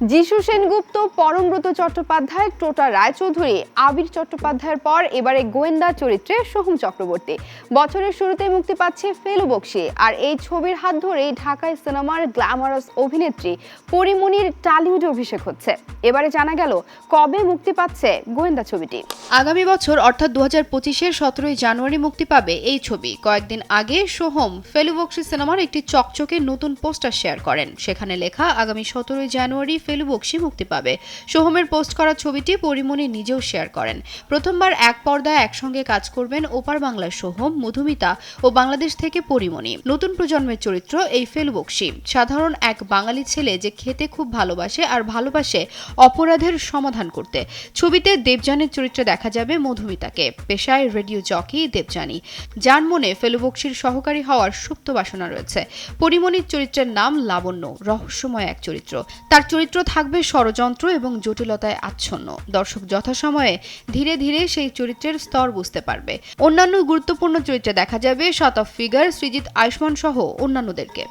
যিশু সেনগুপ্ত, পরমব্রত চট্টোপাধ্যায়, টোটা রায়চৌধুরী, আবির চট্টোপাধ্যায়ের পর এবারে গোয়েন্দা চরিত্রে সোহম চক্রবর্তী। বছরের শুরুতে মুক্তি পাচ্ছে ফেলু বক্সি। আর এই ছবির হাত ধরেই ঢাকায় সিনেমার গ্ল্যামারাস অভিনেত্রী পরিমণির টালিউডে অভিষেক হচ্ছে। এবারে জানা গেল কবে মুক্তি পাচ্ছে গোয়েন্দা ছবিটি। আগামী বছর, অর্থাৎ দু হাজার পঁচিশের সতেরোই জানুয়ারি মুক্তি পাবে এই ছবি। কয়েকদিন আগে সোহম ফেলুবক্সি সিনেমার একটি চকচকে নতুন পোস্টার শেয়ার করেন। সেখানে লেখা, আগামী সতেরোই জানুয়ারি ফেলুবক্সি মুক্তি পাবে। সোহমের পোস্ট করা ছবিটি পরিমণি নিজেও শেয়ার করেন। প্রথমবার এক পর্দায় একসঙ্গে কাজ করবেন ওপার বাংলার সোহম, মধুমিতা ও বাংলাদেশ থেকে পরিমণি। নতুন প্রজন্মের চরিত্র এই ফেলুবক্সি সাধারণ এক বাঙালি ছেলে যে খেতে খুব ভালোবাসে আর ভালোবাসে অপরাধের সমাধান করতে। ছবিতে দেবযানের চরিত্রে দেখা যাবে মধুমিতাকে। পেশায় রেডিও জকি দেবযানী। যার মনে ফেলুবক্সির সহকারী হওয়ার সুপ্ত বাসনা রয়েছে। পরিমণির চরিত্রের নাম লাবণ্য, রহস্যময় এক চরিত্র। তার চরিত্র থাকবে ষড়যন্ত্র এবং জটিলতায় আচ্ছন্ন। দর্শক যথাসময়ে ধীরে ধীরে সেই চরিত্রের স্তর বুঝতে পারবে। অন্যান্য গুরুত্বপূর্ণ চরিত্রে দেখা যাবে শত ফিগার, সৃজিত আয়ুষ্মান সহ অন্যান্যদেরকে।